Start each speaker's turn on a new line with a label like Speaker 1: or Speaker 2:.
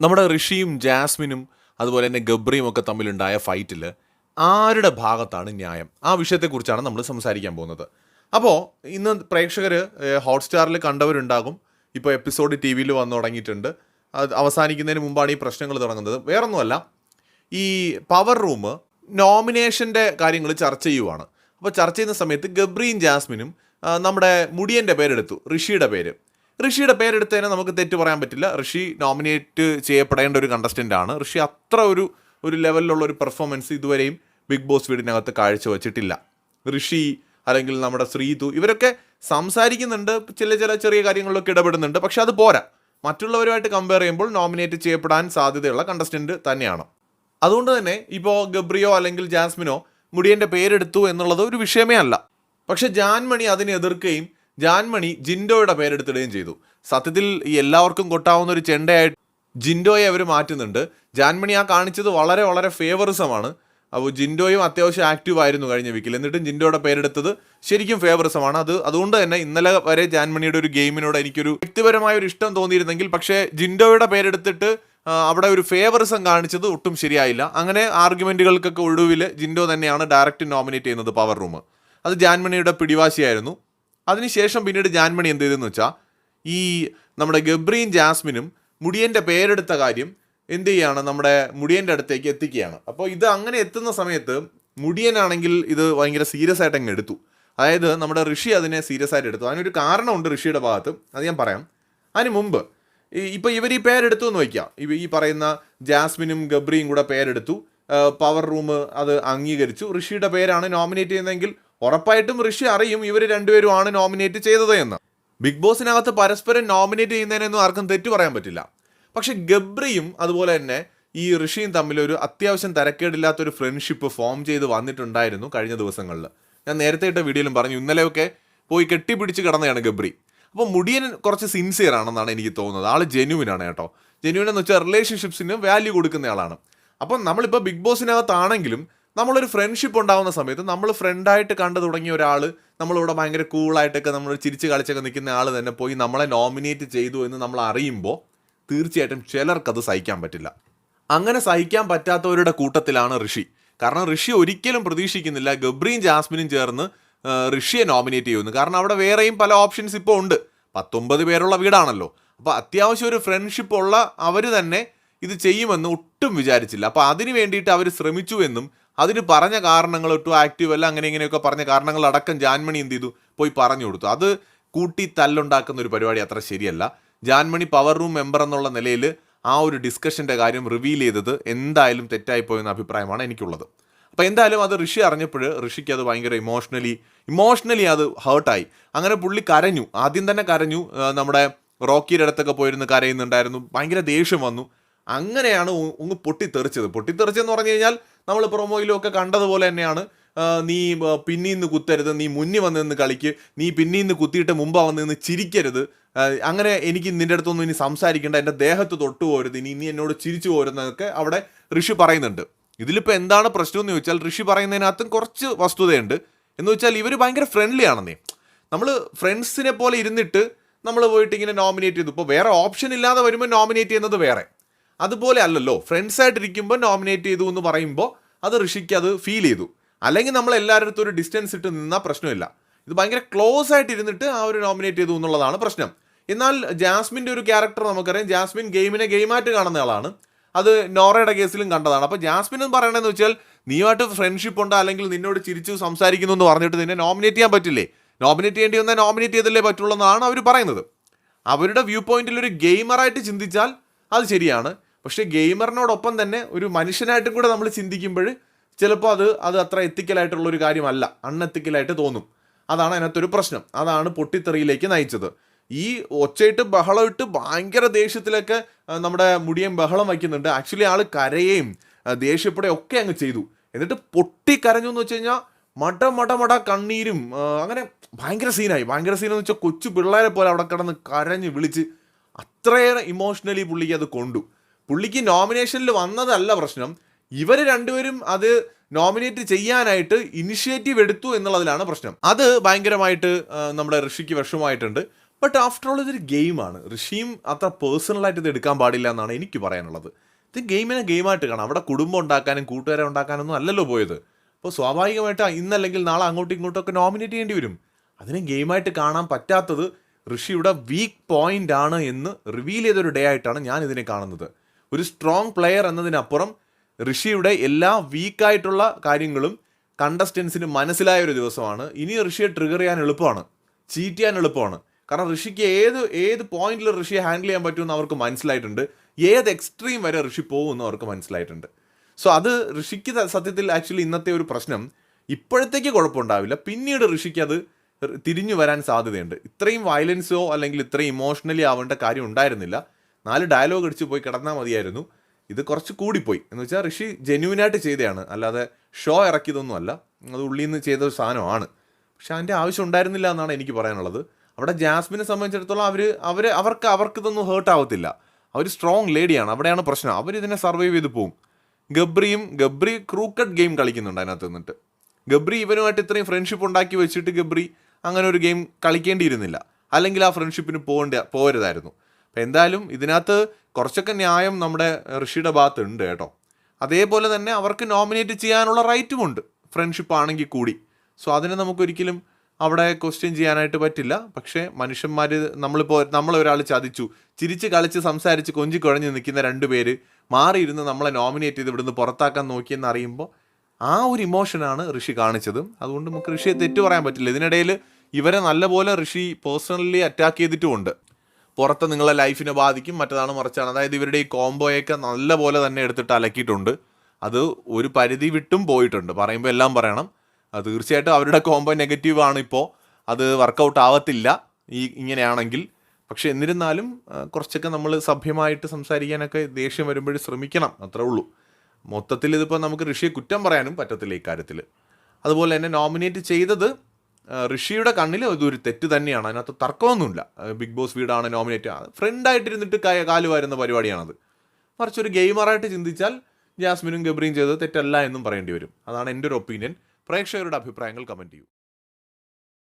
Speaker 1: നമ്മുടെ ഋഷിയും ജാസ്മിനും അതുപോലെ തന്നെ ഗബ്രിയും ഒക്കെ തമ്മിലുണ്ടായ ഫൈറ്റിൽ ആരുടെ ഭാഗത്താണ് ന്യായം? ആ വിഷയത്തെക്കുറിച്ചാണ് നമ്മൾ സംസാരിക്കാൻ പോകുന്നത്. അപ്പോൾ ഇന്ന് പ്രേക്ഷകർ ഹോട്ട്സ്റ്റാറിൽ കണ്ടവരുണ്ടാകും. ഇപ്പോൾ എപ്പിസോഡ് ടി വിയിൽ വന്നു തുടങ്ങിയിട്ടുണ്ട്. അത് അവസാനിക്കുന്നതിന് മുമ്പാണ് ഈ പ്രശ്നങ്ങൾ തുടങ്ങുന്നത്. വേറൊന്നുമല്ല ഈ പവർ റൂം നോമിനേഷന്റെ കാര്യങ്ങൾ ചർച്ച ചെയ്യുവാണ്. അപ്പോൾ ചർച്ച ചെയ്യുന്ന സമയത്ത് ഗബ്രിയും ജാസ്മിനും നമ്മുടെ മുടിയന്റെ പേരെടുത്തു ഋഷിയുടെ പേര്. ഋഷിയുടെ പേരെടുത്തതിനെ നമുക്ക് തെറ്റ് പറയാൻ പറ്റില്ല. ഋഷി നോമിനേറ്റ് ചെയ്യപ്പെടേണ്ട ഒരു കണ്ടസ്റ്റന്റ് ആണ്. ഋഷി അത്ര ഒരു ഒരു ലെവലിലുള്ള ഒരു പെർഫോമൻസ് ഇതുവരെയും ബിഗ് ബോസ് വീടിനകത്ത് കാഴ്ചവെച്ചിട്ടില്ല. ഋഷി അല്ലെങ്കിൽ നമ്മുടെ ശ്രീതു ഇവരൊക്കെ സംസാരിക്കുന്നുണ്ട്. ചില ചില ചെറിയ കാര്യങ്ങളിലൊക്കെ ഇടപെടുന്നുണ്ട്. പക്ഷെ അത് പോരാ. മറ്റുള്ളവരുമായിട്ട് കമ്പയർ ചെയ്യുമ്പോൾ നോമിനേറ്റ് ചെയ്യപ്പെടാൻ സാധ്യതയുള്ള കണ്ടസ്റ്റന്റ് തന്നെയാണ്. അതുകൊണ്ട് തന്നെ ഇപ്പോൾ ഗബ്രിയോ അല്ലെങ്കിൽ ജാസ്മിനോ മുടിയന്റെ പേരെടുത്തു എന്നുള്ളത് ഒരു വിഷയമേ അല്ല. പക്ഷെ ജാൻമണി അതിനെ എതിർക്കുകയും ജാൻമണി ജിൻഡോയുടെ പേരെടുത്തിടുകയും ചെയ്തു. സത്യത്തിൽ ഈ എല്ലാവർക്കും കൊട്ടാവുന്ന ഒരു ചെണ്ടയായിട്ട് ജിൻഡോയെ അവർ മാറ്റുന്നുണ്ട്. ജാൻമണി ആ കാണിച്ചത് വളരെ വളരെ ഫേവറിസമാണ്. അപ്പോൾ ജിൻഡോയും അത്യാവശ്യം ആക്റ്റീവ് ആയിരുന്നു കഴിഞ്ഞ വീക്കിൽ എന്നിട്ടും ജിൻഡോയുടെ പേരെടുത്തത് ശരിക്കും ഫേവറിസമാണ്. അത് അതുകൊണ്ട് തന്നെ ഇന്നലെ വരെ ജാൻമണിയുടെ ഒരു ഗെയിമിനോട് എനിക്കൊരു വ്യക്തിപരമായ ഒരു ഇഷ്ടം തോന്നിയിരുന്നെങ്കിൽ പക്ഷേ ജിൻഡോയുടെ പേരെടുത്തിട്ട് അവിടെ ഒരു ഫേവറിസം കാണിച്ചത് ഒട്ടും ശരിയായില്ല. അങ്ങനെ ആർഗ്യുമെന്റുകൾക്കൊക്കെ ഒടുവിൽ ജിൻഡോ തന്നെയാണ് ഡയറക്റ്റ് നോമിനേറ്റ് ചെയ്യുന്നത് പവർ റൂം അത് ജാൻമണിയുടെ പിടിവാശിയായിരുന്നു. അതിനുശേഷം പിന്നീട് ജാൻമണി എന്ത് ചെയ്തെന്ന് വെച്ചാൽ ഈ നമ്മുടെ ഗബ്രിയും ജാസ്മിനും മുടിയന്റെ പേരെടുത്ത കാര്യം എന്ത് ചെയ്യുകയാണ് നമ്മുടെ മുടിയന്റെ അടുത്തേക്ക് എത്തിക്കുകയാണ്. അപ്പോൾ ഇത് അങ്ങനെ എത്തുന്ന സമയത്ത് മുടിയനാണെങ്കിൽ ഇത് ഭയങ്കര സീരിയസ് ആയിട്ട് അങ്ങ് എടുത്തു. അതായത് നമ്മുടെ ഋഷി അതിനെ സീരിയസ് ആയിട്ട് എടുത്തു. അതിനൊരു കാരണമുണ്ട് ഋഷിയുടെ ഭാഗത്ത് അത് ഞാൻ പറയാം. അതിന് മുമ്പ് ഇപ്പോൾ ഇപ്പൊ ഇവർ ഈ പേരെടുത്തു എന്ന് വയ്ക്കാം. ഇവ ഈ പറയുന്ന ജാസ്മിനും ഗബ്രിയും കൂടെ പേരെടുത്തു. പവർ റൂം അത് അംഗീകരിച്ചു. ഋഷിയുടെ പേരാണ് നോമിനേറ്റ് ചെയ്യുന്നതെങ്കിൽ ഉറപ്പായിട്ടും ഋഷി അറിയും ഇവർ രണ്ടുപേരും ആണ് നോമിനേറ്റ് ചെയ്തത് എന്ന്. ബിഗ് ബോസിനകത്ത് പരസ്പരം നോമിനേറ്റ് ചെയ്യുന്നതിനൊന്നും ആർക്കും തെറ്റു പറയാൻ പറ്റില്ല. പക്ഷെ ഗബ്രിയും അതുപോലെ തന്നെ ഈ ഋഷിയും തമ്മിൽ ഒരു അത്യാവശ്യം തരക്കേടില്ലാത്തൊരു ഫ്രണ്ട്ഷിപ്പ് ഫോം ചെയ്ത് വന്നിട്ടുണ്ടായിരുന്നു കഴിഞ്ഞ ദിവസങ്ങളിൽ. ഞാൻ നേരത്തെ ഇട്ട വീഡിയോയിലും പറഞ്ഞു ഇന്നലെയൊക്കെ പോയി കെട്ടിപ്പിടിച്ച് കിടന്നതാണ് ഗബ്രി. അപ്പോൾ മുടിയൻ കുറച്ച് സിൻസിയർ ആണെന്നാണ് എനിക്ക് തോന്നുന്നത്. ആൾ ജെന്യൂൻ ആണ് കേട്ടോ. ജെന്യൂൻ എന്ന് വെച്ചാൽ റിലേഷൻഷിപ്സിന് വാല്യൂ കൊടുക്കുന്ന ആളാണ്. അപ്പം നമ്മളിപ്പോൾ ബിഗ് ബോസിനകത്താണെങ്കിലും നമ്മളൊരു ഫ്രണ്ട്ഷിപ്പ് ഉണ്ടാകുന്ന സമയത്ത് നമ്മൾ ഫ്രണ്ടായിട്ട് കണ്ടു തുടങ്ങിയ ഒരാൾ നമ്മളിവിടെ ഭയങ്കര കൂളായിട്ടൊക്കെ നമ്മൾ ചിരിച്ച് കളിച്ചൊക്കെ നിൽക്കുന്ന ആൾ തന്നെ പോയി നമ്മളെ നോമിനേറ്റ് ചെയ്തു എന്ന് നമ്മൾ അറിയുമ്പോൾ തീർച്ചയായിട്ടും ചിലർക്കത് സഹിക്കാൻ പറ്റില്ല. അങ്ങനെ സഹിക്കാൻ പറ്റാത്തവരുടെ കൂട്ടത്തിലാണ് ഋഷി. കാരണം ഋഷി ഒരിക്കലും പ്രതീക്ഷിക്കുന്നില്ല ഗബ്രിയും ജാസ്മിനും ചേർന്ന് ഋഷിയെ നോമിനേറ്റ് ചെയ്യുന്നു കാരണം അവിടെ വേറെയും പല ഓപ്ഷൻസ് ഇപ്പോൾ ഉണ്ട്. പത്തൊമ്പത് പേരുള്ള വീടാണല്ലോ. അപ്പോൾ അത്യാവശ്യം ഒരു ഫ്രണ്ട്ഷിപ്പ് ഉള്ള അവർ തന്നെ ഇത് ചെയ്യുമെന്ന് ഒട്ടും വിചാരിച്ചില്ല. അപ്പോൾ അതിന് വേണ്ടിയിട്ട് അവർ ശ്രമിച്ചു എന്നും അതിന് പറഞ്ഞ കാരണങ്ങൾ ഒട്ടും ആക്റ്റീവ് അല്ല അങ്ങനെ ഇങ്ങനെയൊക്കെ പറഞ്ഞ കാരണങ്ങൾ അടക്കം ജാൻമണി എന്ത് ചെയ്തു? പോയി പറഞ്ഞു കൊടുത്തു. അത് കൂട്ടി തല്ലുണ്ടാക്കുന്ന ഒരു പരിപാടി അത്ര ശരിയല്ല. ജാൻമണി പവർ റൂം മെമ്പർ എന്നുള്ള നിലയിൽ ആ ഒരു ഡിസ്കഷന്റെ കാര്യം റിവീൽ ചെയ്തത് എന്തായാലും തെറ്റായിപ്പോയെന്ന അഭിപ്രായമാണ് എനിക്കുള്ളത്. അപ്പോൾ എന്തായാലും അത് ഋഷി അറിഞ്ഞപ്പോൾ ഋഷിക്ക് അത് ഭയങ്കര ഇമോഷണലി ഇമോഷണലി അത് ഹേർട്ടായി അങ്ങനെ പുള്ളി കരഞ്ഞു. ആദ്യം തന്നെ കരഞ്ഞു. നമ്മുടെ റോക്കിയുടെ അടുത്തൊക്കെ പോയിരുന്ന് കരയുന്നുണ്ടായിരുന്നു. ഭയങ്കര ദേഷ്യം വന്നു. അങ്ങനെയാണ് ഒന്ന് പൊട്ടിത്തെറിച്ചത്. പൊട്ടിത്തെറിച്ചെന്ന് പറഞ്ഞു കഴിഞ്ഞാൽ നമ്മൾ പ്രൊമോയിലൊക്കെ കണ്ടതുപോലെ തന്നെയാണ്. നീ പിന്നീന്ന് കുത്തരുത്. നീ മുന്നിൽ വന്ന് നിന്ന് കളിക്ക്. നീ പിന്നിൽ നിന്ന് കുത്തിയിട്ട് മുമ്പാ വന്ന് നിന്ന് ചിരിക്കരുത് അങ്ങനെ എനിക്ക് നിന്റെ അടുത്തൊന്നും ഇനി സംസാരിക്കേണ്ട. എന്റെ ദേഹത്ത് തൊട്ടു പോരുത്. ഇനി നീ എന്നോട് ചിരിച്ചു പോരുന്നതൊക്കെ അവിടെ ഋഷി പറയുന്നുണ്ട്. ഇതിലിപ്പോൾ എന്താണ് പ്രശ്നം എന്ന് ചോദിച്ചാൽ ഋഷി പറയുന്നതിനകത്തും കുറച്ച് വസ്തുതയുണ്ട്. എന്ന് വെച്ചാൽ ഇവർ ഭയങ്കര ഫ്രണ്ട്ലി ആണെന്നേ. നമ്മൾ ഫ്രണ്ട്സിനെ പോലെ ഇരുന്നിട്ട് നമ്മൾ പോയിട്ട് ഇങ്ങനെ നോമിനേറ്റ് ചെയ്തു. ഇപ്പോൾ വേറെ ഓപ്ഷൻ ഇല്ലാതെ വരുമ്പോൾ നോമിനേറ്റ് ചെയ്യുന്നത് വേറെ. അതുപോലെ അല്ലല്ലോ ഫ്രണ്ട്സ് ആയിട്ടിരിക്കുമ്പോൾ നോമിനേറ്റ് ചെയ്തു എന്ന് പറയുമ്പോൾ അത് ഋഷിക്ക് അത് ഫീൽ ചെയ്തു. അല്ലെങ്കിൽ നമ്മൾ എല്ലാവരുടെ ഒരു ഡിസ്റ്റൻസ് ഇട്ട് നിന്നാൽ പ്രശ്നമില്ല. ഇത് ഭയങ്കര ക്ലോസ് ആയിട്ട് ഇരുന്നിട്ട് ആ ഒരു നോമിനേറ്റ് ചെയ്തു എന്നുള്ളതാണ് പ്രശ്നം. എന്നാൽ ജാസ്മിന്റെ ഒരു ക്യാരക്ടർ നമുക്കറിയാം. ജാസ്മിൻ ഗെയിമിനെ ഗെയിമായിട്ട് കാണുന്ന ആളാണ്. അത് നോറയുടെ കേസിലും കണ്ടതാണ്. അപ്പോൾ ജാസ്മിൻ എന്ന് പറയണതെന്ന് വെച്ചാൽ നീയുമായിട്ട് ഫ്രണ്ട്ഷിപ്പ് ഉണ്ടോ? അല്ലെങ്കിൽ നിന്നോട് ചിരിച്ചു സംസാരിക്കുന്നു എന്ന് പറഞ്ഞിട്ട് നിന്നെ നോമിനേറ്റ് ചെയ്യാൻ പറ്റില്ലേ? നോമിനേറ്റ് ചെയ്യേണ്ടി വന്നാൽ നോമിനേറ്റ് ചെയ്തല്ലേ പറ്റുള്ളൂ എന്നാണ് അവർ പറയുന്നത്. അവരുടെ വ്യൂ പോയിന്റിൽ ഒരു ഗെയിമറായിട്ട് ചിന്തിച്ചാൽ അത് ശരിയാണ്. പക്ഷേ ഗെയിമറിനോടൊപ്പം തന്നെ ഒരു മനുഷ്യനായിട്ടും കൂടെ നമ്മൾ ചിന്തിക്കുമ്പോൾ ചിലപ്പോൾ അത് അത് അത്ര എത്തിക്കലായിട്ടുള്ള ഒരു കാര്യമല്ല. അൺഎത്തിക്കലായിട്ട് തോന്നും. അതാണ് അതിനകത്തൊരു പ്രശ്നം. അതാണ് പൊട്ടിത്തെറിയിലേക്ക് നയിച്ചത്. ഈ ഒച്ചയിട്ട് ബഹളമിട്ട് ഭയങ്കര ദേഷ്യത്തിലൊക്കെ നമ്മുടെ മുടിയൻ ബഹളം വയ്ക്കുന്നുണ്ട്. ആക്ച്വലി ആൾ കരയേയും ദേഷ്യപ്പെടുകയും ഒക്കെ അങ്ങ് ചെയ്തു. എന്നിട്ട് പൊട്ടി കരഞ്ഞു എന്ന് വെച്ച് കഴിഞ്ഞാൽ മട മട മട കണ്ണീരും അങ്ങനെ ഭയങ്കര സീനായി. ഭയങ്കര സീൻ എന്ന് വെച്ചാൽ കൊച്ചു പിള്ളേരെ പോലെ അവിടെ കിടന്ന് കരഞ്ഞ് വിളിച്ച് അത്രയേറെ ഇമോഷണലി പുള്ളിക്ക് അത് കൊണ്ടു. പുള്ളിക്ക് നോമിനേഷനിൽ വന്നതല്ല പ്രശ്നം. ഇവർ രണ്ടുപേരും അത് നോമിനേറ്റ് ചെയ്യാനായിട്ട് ഇനിഷ്യേറ്റീവ് എടുത്തു എന്നുള്ളതിലാണ് പ്രശ്നം. അത് ഭയങ്കരമായിട്ട് നമ്മുടെ ഋഷിക്ക് വിഷമമായിട്ടുണ്ട്. ബട്ട് ആഫ്റ്റർ ഓൾ ഇതൊരു ഗെയിമാണ്. ഋഷിയും അത്ര പേഴ്സണലായിട്ട് ഇത് എടുക്കാൻ പാടില്ല എന്നാണ് എനിക്ക് പറയാനുള്ളത്. ഇത് ഗെയിമിനെ ഗെയിമായിട്ട് കാണാം. അവിടെ കുടുംബം ഉണ്ടാക്കാനും കൂട്ടുകാരെ ഉണ്ടാക്കാനൊന്നും അല്ലല്ലോ പോയത്. അപ്പോൾ സ്വാഭാവികമായിട്ട് ഇന്നല്ലെങ്കിൽ നാളെ അങ്ങോട്ടും ഇങ്ങോട്ടും ഒക്കെ നോമിനേറ്റ് ചെയ്യേണ്ടി വരും. അതിനെ ഗെയിമായിട്ട് കാണാൻ പറ്റാത്തത് ഋഷിയുടെ വീക്ക് പോയിന്റ് ആണ് എന്ന് റിവീൽ ചെയ്തൊരു ഡേ ആയിട്ടാണ് ഞാൻ ഇതിനെ കാണുന്നത്. ഒരു സ്ട്രോങ് പ്ലെയർ എന്നതിനപ്പുറം ഋഷിയുടെ എല്ലാ വീക്കായിട്ടുള്ള കാര്യങ്ങളും കണ്ടസ്റ്റൻസിന് മനസ്സിലായ ഒരു ദിവസമാണ്. ഇനി ഋഷിയെ ട്രിഗർ ചെയ്യാൻ എളുപ്പമാണ്. ചീറ്റ് ചെയ്യാൻ എളുപ്പമാണ്. കാരണം ഋഷിക്ക് ഏത് ഏത് പോയിന്റിൽ ഋഷിയെ ഹാൻഡിൽ ചെയ്യാൻ പറ്റുമെന്ന് അവർക്ക് മനസ്സിലായിട്ടുണ്ട്. ഏത് എക്സ്ട്രീം വരെ ഋഷി പോകുമെന്ന് അവർക്ക് മനസ്സിലായിട്ടുണ്ട്. സോ അത് ഋഷിക്ക് സത്യത്തിൽ ആക്ച്വലി ഇന്നത്തെ ഒരു പ്രശ്നം. ഇപ്പോഴത്തേക്ക് കുഴപ്പമുണ്ടാവില്ല. പിന്നീട് ഋഷിക്ക് അത് തിരിഞ്ഞു വരാൻ സാധ്യതയുണ്ട്. ഇത്രയും വയലൻസോ അല്ലെങ്കിൽ ഇത്രയും ഇമോഷണലി ആവേണ്ട കാര്യം ഉണ്ടായിരുന്നില്ല. നാല് ഡയലോഗ് അടിച്ചു പോയി കിടന്നാൽ മതിയായിരുന്നു. ഇത് കുറച്ച് കൂടിപ്പോയി. എന്ന് വെച്ചാൽ ഋഷി ജെന്യൂനായിട്ട് ചെയ്തതാണ് അല്ലാതെ ഷോ ഇറക്കിയതൊന്നും അല്ല. അത് ഉള്ളിൽ നിന്ന് ചെയ്ത ഒരു സാധനമാണ്. പക്ഷെ അതിന്റെ ആവശ്യം ഉണ്ടായിരുന്നില്ല എന്നാണ് എനിക്ക് പറയാനുള്ളത്. അവിടെ ജാസ്മിനെ സംബന്ധിച്ചിടത്തോളം അവർ അവർ അവർക്ക് അവർക്ക് ഇതൊന്നും ഹേർട്ട് ആവത്തില്ല. അവർ സ്ട്രോങ് ലേഡിയാണ് അവിടെയാണ് പ്രശ്നം. അവർ ഇതിനെ സർവൈവ് ചെയ്ത് പോകും ഗബ്രിയും ഗബ്രി ക്രൂക്കറ്റ് ഗെയിം കളിക്കുന്നുണ്ട് അതിനകത്ത് നിന്നിട്ട്. ഗബ്രി ഇവനുമായിട്ട് ഇത്രയും ഫ്രണ്ട്ഷിപ്പ് ഉണ്ടാക്കി വെച്ചിട്ട് ഗബ്രി അങ്ങനെ ഒരു ഗെയിം കളിക്കേണ്ടിയിരുന്നില്ല. അല്ലെങ്കിൽ ആ ഫ്രണ്ട്ഷിപ്പിന് പോകേണ്ട പോകരുതായിരുന്നു. അപ്പം എന്തായാലും ഇതിനകത്ത് കുറച്ചൊക്കെ ന്യായം നമ്മുടെ ഋഷിയുടെ ഭാഗത്ത് ഉണ്ട് കേട്ടോ. അതേപോലെ തന്നെ അവർക്ക് നോമിനേറ്റ് ചെയ്യാനുള്ള റൈറ്റും ഉണ്ട്. ഫ്രണ്ട്ഷിപ്പ് ആണെങ്കിൽ കൂടി. സോ അതിനെ നമുക്കൊരിക്കലും അവിടെ ക്വസ്റ്റ്യൻ ചെയ്യാനായിട്ട് പറ്റില്ല. പക്ഷേ മനുഷ്യന്മാർ നമ്മളിപ്പോൾ നമ്മളൊരാൾ ചതിച്ചു ചിരിച്ച് കളിച്ച് സംസാരിച്ച് കൊഞ്ചി കുഴഞ്ഞ് നിൽക്കുന്ന രണ്ട് പേര് മാറിയിരുന്ന് നമ്മളെ നോമിനേറ്റ് ചെയ്ത് ഇവിടുന്ന് പുറത്താക്കാൻ നോക്കിയെന്ന് അറിയുമ്പോൾ ആ ഒരു ഇമോഷനാണ് ഋഷി കാണിച്ചത്. അതുകൊണ്ട് നമുക്ക് ഋഷിയെ തെറ്റു പറയാൻ പറ്റില്ല. ഇതിനിടയിൽ ഇവരെ നല്ലപോലെ ഋഷി പേഴ്സണലി അറ്റാക്ക് ചെയ്തിട്ടുമുണ്ട്. പുറത്ത് നിങ്ങളെ ലൈഫിനെ ബാധിക്കും മറ്റതാണ് മറിച്ചാണ്. അതായത് ഇവരുടെ ഈ കോംബോയൊക്കെ നല്ല പോലെ തന്നെ എടുത്തിട്ട് അലക്കിയിട്ടുണ്ട്. അത് ഒരു പരിധി വിട്ടും പോയിട്ടുണ്ട്. പറയുമ്പോൾ എല്ലാം പറയണം. തീർച്ചയായിട്ടും അവരുടെ കോംബോ നെഗറ്റീവ് ആണ് ഇപ്പോൾ അത് വർക്കൗട്ട് ആവത്തില്ല. ഈ ഇങ്ങനെയാണെങ്കിൽ. പക്ഷെ എന്നിരുന്നാലും കുറച്ചൊക്കെ നമ്മൾ സഭ്യമായിട്ട് സംസാരിക്കാനൊക്കെ ദേഷ്യം വരുമ്പോഴും ശ്രമിക്കണം. അത്രേ ഉള്ളൂ. മൊത്തത്തിൽ ഇതിപ്പോൾ നമുക്ക് ഋഷിയെ കുറ്റം പറയാനും പറ്റത്തില്ല ഇക്കാര്യത്തിൽ അതുപോലെ തന്നെ നോമിനേറ്റ് ചെയ്തത് ഋഷിയുടെ കണ്ണിൽ ഇതൊരു തെറ്റ് തന്നെയാണ്. അതിനകത്ത് തർക്കമൊന്നുമില്ല. ബിഗ് ബോസ് വീടാണ് നോമിനേറ്റ് ഫ്രണ്ടായിട്ടിരുന്നിട്ട് ആയിട്ടിരുന്നിട്ട് കാൽ വരുന്ന പരിപാടിയാണത്. മറിച്ച് ഒരു ഗെയിമറായിട്ട് ചിന്തിച്ചാൽ ജാസ്മിനും ഗബ്രിയും ചെയ്തത് തെറ്റല്ല എന്നും പറയേണ്ടി വരും. അതാണ് എന്റെ ഒരു ഒപ്പീനിയൻ പ്രേക്ഷകരുടെ അഭിപ്രായങ്ങൾ കമന്റ് ചെയ്യൂ.